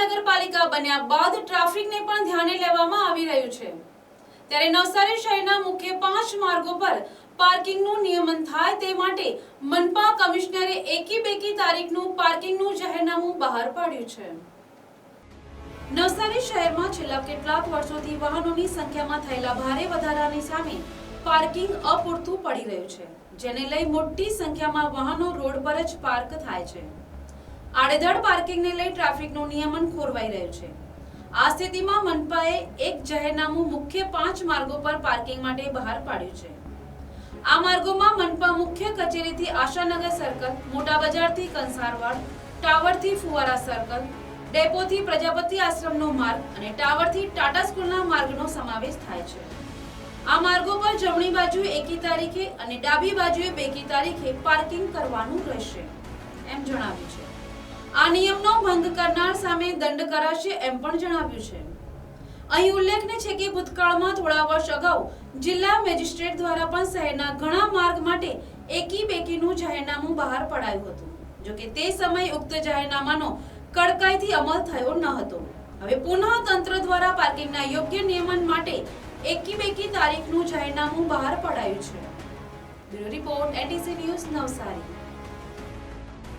મહાનગરપાલિકા બન્યા બાદ ટ્રાફિકને પણ ધ્યાને લેવામાં આવી રહ્યું છે. ત્યારે નવસારી શહેરના મુખ્ય પાંચ માર્ગો પર પાર્કિંગનું નિયમન થાય તે માટે મનપા કમિશનરે એકી બેકી તારીખનું પાર્કિંગનું જાહેરનામું બહાર પાડ્યું છે. નવસારી શહેરમાં છેલ્લા કેટલાક વર્ષોથી વાહનોની સંખ્યામાં થયેલા ભારે વધારાની સામે પાર્કિંગ અપૂરતું પડી રહ્યું છે, જેને લઈ મોટી સંખ્યામાં વાહનો રોડ પર જ પાર્ક થાય છે. આડેધડ પાર્કિંગને લઈ ટ્રાફિકનું નિયમન ખોરવાઈ રહ્યું છે. આ સ્થિતિમાં મનપાએ એક જાહેરનામું મુખ્ય પાંચ માર્ગો પર પાર્કિંગ માટે બહાર પાડ્યું છે. આ માર્ગોમાં મનપા મુખ્ય કચેરીથી આશાનગર સર્કલ, મોટા બજારથી કંસારવાડ, ટાવરથી ફુવારા સર્કલ, ડેપોથી પ્રજાપતિ આશ્રમનો માર્ગ અને ટાવરથી ટાટા સ્કૂલના માર્ગનો સમાવેશ થાય છે. આ માર્ગો પર જમણી બાજુ એકી તારીખે અને ડાબી બાજુએ બેકી તારીખે પાર્કિંગ કરવાનું રહેશે, એમ જણાવ્યું છે. નિયમનો ભંગ કરનાર સામે દંડ કરાશે એમ પણ જણાવ્યું છે. અહીં ઉલ્લેખનીય છે કે ભૂતકાળમાં થોડા વર્ષ અગાઉ જિલ્લા મેજિસ્ટ્રેટ દ્વારા પણ શહેરના ઘણા માર્ગ માટે એકી બેકીનું જાહેરનામું બહાર પડાયું હતું, જો કે તે સમયે ઉક્ત જાહેરનામાનો કડકાઈથી અમલ થયો ન હતો. હવે પુનઃ તંત્ર દ્વારા પાર્કિંગના યોગ્ય નિયમન માટે એકી બેકી તારીખનું જાહેરનામું બહાર પડાયું છે. Bureau report, NTC news Navsari.